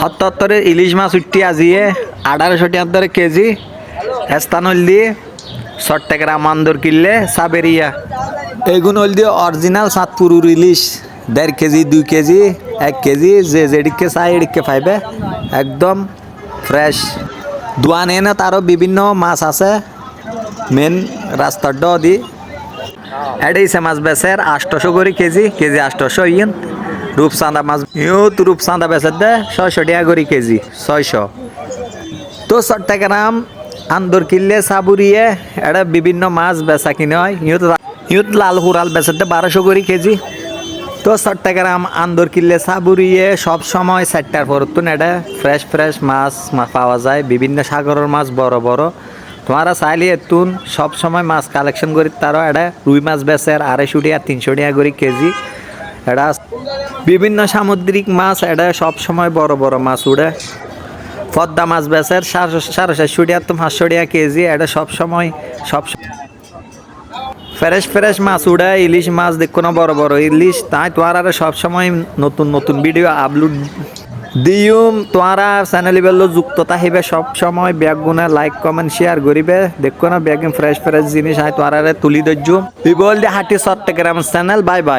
সত্তরের ইলিশ মাছ উঠতি আজিয়ে আঠারোশো তিয়াত্তর কেজি স্থান হল দিয়ে চট্টগ্রাম আন্দর কিনলে সাবেরিয়া। এগুন হল দিয়ে অরিজিনাল সাতপুরুর ইলিশ দেড় কেজি দুই কেজি এক কেজি যে যেদিকে চাই এদিকে পাইবে একদম ফ্রেশ। দোয়ান এনে তারও বিভিন্ন মাছ আছে মেন রাস্তার ড দি। এটাইছে মাছ বেচের আটশোশো করে কেজি কেজি আটশোশো ইন রূপচাঁদা মাছ। ইউত রূপচাঁদা বেচের দে, ছয়শো টাকা করে কেজি, ছয়শো। তো চট্টগ্রাম আন্দর কিনলে সাবুরিয়ে এটা বিভিন্ন মাছ বেচা কিনে হয়। ইউত ইউত লাল হুরাল বেচের দে বারোশো করে কেজি। তো চট্টগ্রাম আন্দর কিনলে সাবুরিয়ে সব সময় চারটার পর তো এটা ফ্রেশ ফ্রেশ মাছ পাওয়া যায়, বিভিন্ন সাগরের মাছ, বড় বড়। তোমারা চাইলে এতুন সব সময় মাছ কালেকশন করি তারও এটা রুই মাছ বেচের আড়াইশো টাকা, তিনশো টাকা করে কেজি। এটা বিভিন্ন সামুদ্রিক মাছ, এটা সব সময় বড় বড় মাছ উড়ে। পদ্মা মাছ বেচের সাড়ে চারশো টাকা তো পাঁচশো কেজি, এটা সব সময় সব ফ্রেশ ফ্রেশ মাছ উড়ে, ইলিশ মাছ দেখো না, বড় বড় ইলিশ। তাই তোমার সব সময় নতুন নতুন ভিডিও আপলোড দিউম তোমারা চ্যানেল বেলো যুক্ত থাকিবে সব সময় ব্যাগ গুনে লাইক কমেন্ট শেয়ার করিবে। দেখো না, ব্যাগ ফ্রেশ ফ্রেশ জিনিস আই তোমার তুলি বিবল দি হাটি চট্টগ্রাম চ্যানেল বাই বাই